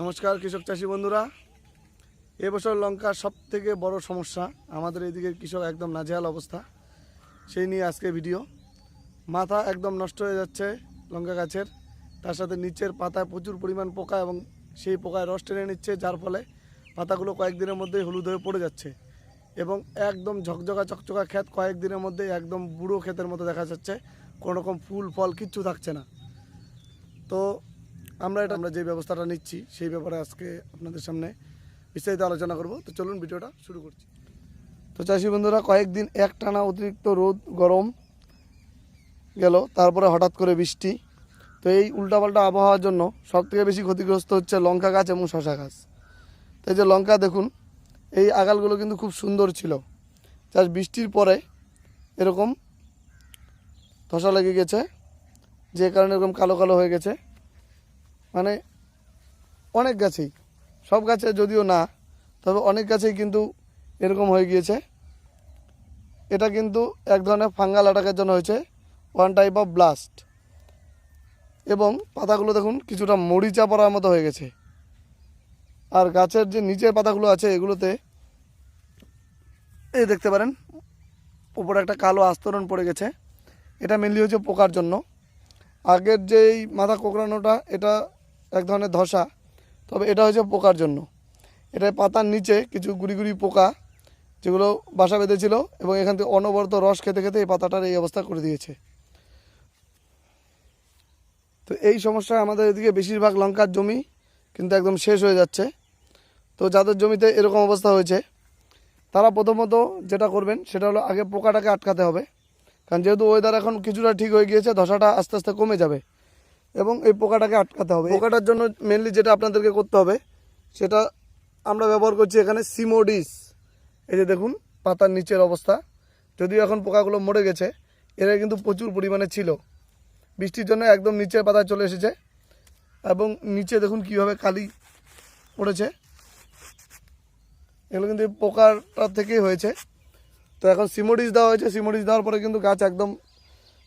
নমস্কার কৃষক চাষি বন্ধুরা। এবছর লঙ্কার সব থেকে বড় সমস্যা আমাদের এদিকে কৃষক একদম নাজেহাল অবস্থা। সেই নিয়ে আজকে ভিডিও। মাথা একদম নষ্ট হয়ে যাচ্ছে লঙ্কা গাছের। তার সাথে নিচের পাতায় প্রচুর পরিমাণ পোকা এবং সেই পোকায় রস টেনে নিচ্ছে, যার ফলে পাতাগুলো কয়েকদিনের মধ্যেই হলুদ হয়ে পড়ে যাচ্ছে। এবং একদম ঝকঝকা চকচকা ক্ষেত কয়েকদিনের মধ্যেই একদম বুড়ো ক্ষেতের মতো দেখা যাচ্ছে। কোনো রকম ফুল, ফল কিচ্ছু থাকছে না। তো আমরা এটা আমরা যে ব্যবস্থাটা নিচ্ছি, সেই ব্যাপারে আজকে আপনাদের সামনে বিস্তারিত আলোচনা করব। তো চলুন ভিডিওটা শুরু করছি। তো চাষি বন্ধুরা, কয়েকদিন এক টানা অতিরিক্ত রোদ, গরম গেল, তারপরে হঠাৎ করে বৃষ্টি। তো এই উল্টাপাল্টা আবহাওয়ার জন্য সবথেকে বেশি ক্ষতিগ্রস্ত হচ্ছে লঙ্কা গাছ এবং শশা গাছ। তো এই যে লঙ্কা, দেখুন, এই আগালগুলো কিন্তু খুব সুন্দর ছিল। জাস্ট বৃষ্টির পরে এরকম ধসা লেগে গেছে, যে কারণে এরকম কালো কালো হয়ে গেছে। মানে অনেক গাছেই। সব গাছে যদিও না, তবে অনেক গাছেই কিন্তু এরকম হয়ে গিয়েছে। এটা কিন্তু এক ধরনের ফাঙ্গাল অ্যাটাকের জন্য হয়েছে ওয়ান টাইপ অফ ব্লাস্ট এবং পাতাগুলো দেখুন, কিছুটা মরিচা পড়ার মতো হয়ে গেছে। আর গাছের যে নিচের পাতাগুলো আছে, এগুলোতে এই দেখতে পারেন, উপরে একটা কালো আস্তরণ পড়ে গেছে। এটা মেনলি হচ্ছে পোকার জন্য। আগের যেই মাথা কোকড়ানোটা, এটা এক ধরনের ধসা। তবে এটা হয়েছে পোকার জন্য। এটা পাতার নিচে কিছু গুড়ি গুড়ি পোকা যেগুলো বাসা বেঁধেছিল এবং এখান থেকে অনবরত রস খেতে খেতে এই পাতাটার এই অবস্থা করে দিয়েছে। তো এই সমস্যায় আমাদের এদিকে বেশিরভাগ লঙ্কার জমি কিন্তু একদম শেষ হয়ে যাচ্ছে। তো যাদের জমিতে এরকম অবস্থা হয়েছে, তারা প্রথমত যেটা করবেন, সেটা হলো আগে পোকাটাকে আটকাতে হবে। কারণ যেহেতু ওয়েদার এখন কিছুটা ঠিক হয়ে গিয়েছে, ধসাটা আস্তে আস্তে কমে যাবে। এবং এই পোকাটাকে আটকাতে হবে। পোকাটার জন্য মেনলি যেটা আপনাদেরকে করতে হবে, সেটা আমরা ব্যবহার করছি এখানে সিমোডিস এই যে দেখুন, পাতার নিচের অবস্থা। যদিও এখন পোকাগুলো মরে গেছে, এরা কিন্তু প্রচুর পরিমাণে ছিল। বৃষ্টির জন্য একদম নিচের পাতায় চলে এসেছে। এবং নিচে দেখুন কীভাবে কালি পড়েছে। এগুলো কিন্তু পোকাটা থেকেই হয়েছে। তো এখন সিমোডিস দেওয়া হয়েছে। সিমোডিস দেওয়ার পরে কিন্তু গাছ একদম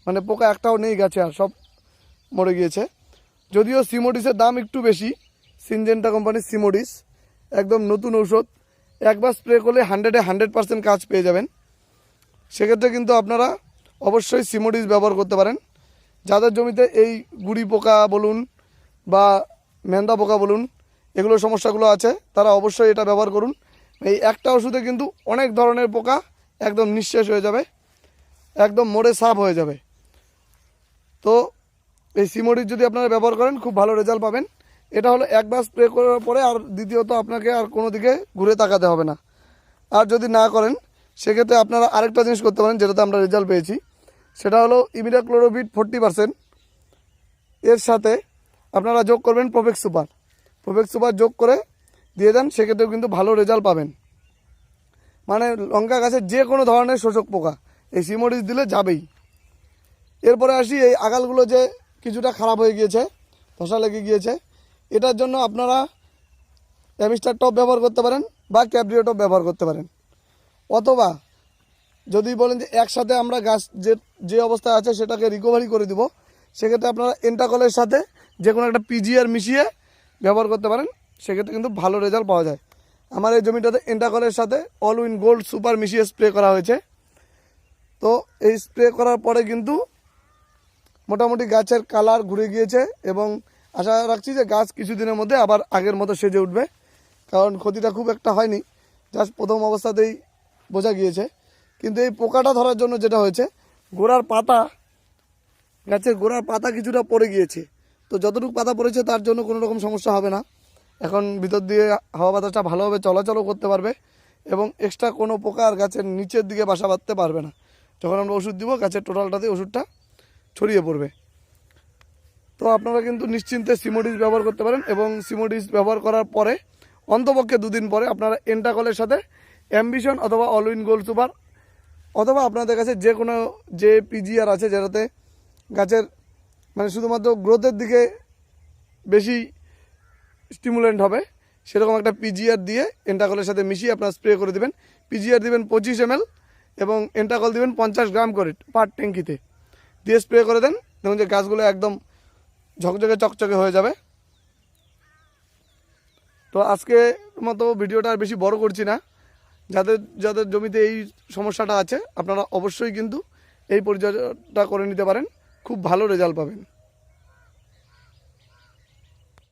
মানে পোকা একটাও নেই গাছে, আর সব মরে গিয়েছে। যদিও সিমোডিসের দাম একটু বেশি সিনজেন্টা কোম্পানির সিমোডিস একদম নতুন ঔষধ। একবার স্প্রে করলে হান্ড্রেডে হান্ড্রেড পার্সেন্ট কাজ পেয়ে যাবেন। সেক্ষেত্রে কিন্তু আপনারা অবশ্যই সিমোডিস ব্যবহার করতে পারেন। যাদের জমিতে এই গুড়ি পোকা বলুন বা মেন্দা পোকা বলুন, এগুলো সমস্যাগুলো আছে, তারা অবশ্যই এটা ব্যবহার করুন। এই একটা ওষুধে কিন্তু অনেক ধরনের পোকা একদম নিঃশেষ হয়ে যাবে, একদম মরে সাফ হয়ে যাবে। তো এই সিমোডিস যদি আপনারা ব্যবহার করেন, খুব ভালো রেজাল্ট পাবেন। এটা হলো একবার স্প্রে করার পরে আর দ্বিতীয়ত আপনাকে আর কোনো দিকে ঘুরে তাকাতে হবে না। আর যদি না করেন, সেক্ষেত্রে আপনারা আরেকটা জিনিস করতে পারেন, যেটাতে আমরা রেজাল্ট পেয়েছি। সেটা হলো ইমিডাক্লোরোবিট ফোরটি এর সাথে আপনারা যোগ করবেন প্রোফেক্স সুপার। প্রোফেক্স সুপার যোগ করে দিয়ে দেন, সেক্ষেত্রেও কিন্তু ভালো রেজাল্ট পাবেন। মানে লঙ্কা গাছের যে কোনো ধরনের শোষক পোকা, এই সিমোডিস দিলে যাবেই। এরপরে আসি এই আগালগুলো যে কিছুটা খারাপ হয়ে গিয়েছে, ধসা লেগে গিয়েছে। এটার জন্য আপনারা অ্যামিস্টার টপ ব্যবহার করতে পারেন বা ক্যাব্রিও টপ ব্যবহার করতে পারেন। অথবা যদি বলেন যে একসাথে আমরা গাছ যে যে অবস্থায় আছে সেটাকে রিকভারি করে দিব, সেক্ষেত্রে আপনারা এন্টাকলের সাথে যে কোনো একটা পিজিআর মিশিয়ে ব্যবহার করতে পারেন, সেক্ষেত্রে কিন্তু ভালো রেজাল্ট পাওয়া যায়। আমার এই জমিটাতে এন্টাকলের সাথে অল উইন গোল্ড সুপার মিশিয়ে স্প্রে করা হয়েছে। তো এই স্প্রে করার পরে কিন্তু মোটামুটি গাছের কালার ঘুরে গিয়েছে এবং আশা রাখছি যে গাছ কিছুদিনের মধ্যে আবার আগের মতো সেজে উঠবে। কারণ ক্ষতিটা খুব একটা হয়নি, জাস্ট প্রথম অবস্থাতেই বোঝা গিয়েছে। কিন্তু এই পোকাটা ধরার জন্য যেটা হয়েছে, গোড়ার পাতা, গাছের গোড়ার পাতা কিছুটা পড়ে গিয়েছে। তো যতটুকু পাতা পড়েছে তার জন্য কোনো রকম সমস্যা হবে না। এখন ভিতর দিয়ে হাওয়া বাতাসটা ভালোভাবে চলাচলও করতে পারবে এবং এক্সট্রা কোনো পোকা আর গাছের নিচের দিকে বাসা বাঁধতে পারবে না। যখন আমরা ওষুধ দিব, গাছের টোটালটাতে ওষুধটা ছড়িয়ে পড়বে। তো আপনারা কিন্তু নিশ্চিন্তে সিমোডিস ব্যবহার করতে পারেন এবং সিমোডিস ব্যবহার করার পরে অন্তপক্ষে দুদিন পরে আপনারা এন্টাকলের সাথে অ্যাম্বিশন অথবা অলউইন গোল সুপার অথবা আপনাদের কাছে যে কোনো যে পিজিআর আছে যেটাতে গাছের মানে শুধুমাত্র গ্রোথের দিকে বেশি স্টিমুলেন্ট হবে, সেরকম একটা পিজিআর দিয়ে এন্টাকলের সাথে মিশিয়ে আপনার স্প্রে করে দেবেন। পিজিআর দিবেন পঁচিশ এম এবং এন্টাকল দিবেন পঞ্চাশ গ্রাম করে পার ট্যাঙ্কিতে। দিয়ে স্প্রে করে দেন, দেখুন যে গাছগুলো একদম ঝকঝকে চকচকে হয়ে যাবে। তো আজকে মতো ভিডিওটা আর বেশি বড় করছি না। যাদের যাদের জমিতে এই সমস্যাটা আছে, আপনারা অবশ্যই কিন্তু এই পরিচর্যাটা করে নিতে পারেন। খুব ভালো রেজাল্ট পাবেন।